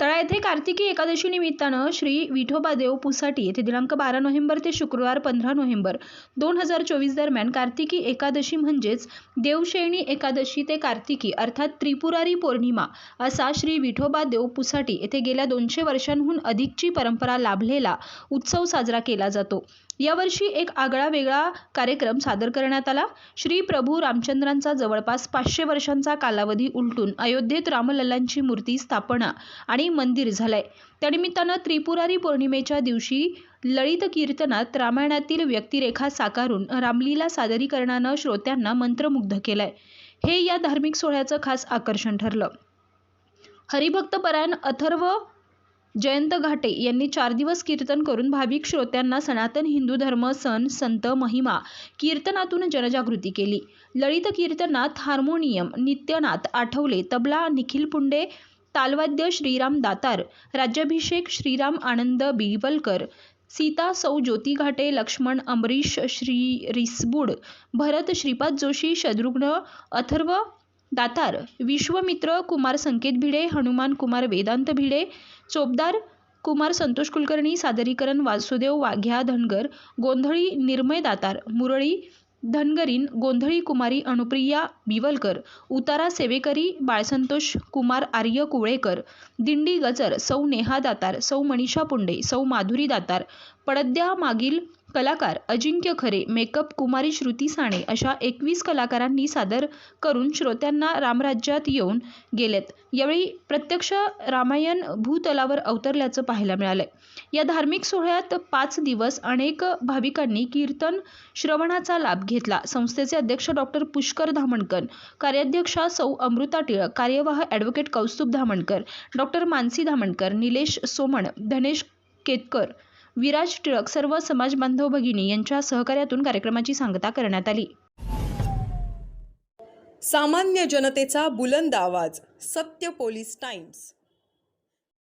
तळा येथे कार्तिकी एकादशी निमित्तानं श्री विठोबादेव पुसाटी येथे दिनांक बारा नोव्हेंबर ते शुक्रवार पंधरा नोव्हेंबर दोन हजार चोवीस दरम्यान कार्तिकी एकादशी म्हणजेच देवशेणी एकादशी ते कार्तिकी अर्थात त्रिपुरारी पौर्णिमा असा श्री विठोबा देव पुसाटी येथे गेल्या दोनशे वर्षांहून अधिकची परंपरा लाभलेला उत्सव साजरा केला जातो. यावर्षी एक आगळा वेगळा कार्यक्रम सादर करण्यात आला. श्री प्रभू रामचंद्रांचा जवळपास पाचशे वर्षांचा कालावधी उलटून अयोध्येत रामलल्लांची मूर्ती स्थापना आणि मंदिर झालंय. त्यानिमित्तानं त्रिपुरारी पौर्णिमेच्या दिवशी ललित कीर्तनात रामायणातील व्यक्तिरेखा साकारून रामलीला सादरीकरणानं श्रोत्यांना मंत्रमुग्ध केलंय. हे या धार्मिक सोहळ्याचं खास आकर्षण ठरलं. हरिभक्तपरायण अथर्व जयंत घाटे यांनी चार दिवस कीर्तन करून भाविक श्रोत्यांना सनातन हिंदू धर्म सण संत महिमा कीर्तनातून जनजागृती केली. ललित कीर्तनात हार्मोनियम नित्यनाथ आठवले तबला निखिल पुंडे तालवाद्य श्रीराम दातार राज्याभिषेक श्रीराम आनंद बिगवलकर सीता सौ ज्योती घाटे लक्ष्मण अमरीश श्री रिसबुड भरत श्रीपाद जोशी शत्रुघ्न अथर्व दातार विश्वमित्र कुमार संकेत भिडे हनुमान कुमार वेदांत भिडे चोपदार कुमार संतोष कुलकर्णी सादरीकरण वासुदेव वाघ्या धनगर गोंधळी निर्मय दातार मुरळी धनगरीन गोंधळी कुमारी अनुप्रिया बिवलकर उतारा सेवेकरी बाळसंतोष कुमार आर्य कुवळेकर दिंडी गजर सौ नेहा दातार सौ मनीषा पुंडे सौ माधुरी दातार पडद्या मागील कलाकार अजिंक्य खरे मेकअप कुमारी श्रुती साणे अशा एकवीस कलाकारांनी सादर करून श्रोत्यांना रामराज्यात येऊन गेलेत. यावेळी प्रत्यक्ष रामायण भूतलावर अवतरल्याचं पाहायला मिळालंय. या धार्मिक सोहळ्यात पाच दिवस अनेक भाविकांनी कीर्तन श्रवणाचा लाभ घेतला. संस्थेचे अध्यक्ष डॉक्टर पुष्कर धामणकर कार्याध्यक्षा सौ अमृता टिळक कार्यवाह ॲडव्होकेट कौस्तुभ धामणकर डॉक्टर मानसी धामणकर निलेश सोमण धनेश केतकर विराज टिळक सर्व समाजबांधव भगिनी यांच्या सहकार्यातून कार्यक्रमाची सांगता करण्यात आली. सामान्य जनतेचा बुलंद आवाज सत्य पोलीस टाइम्स.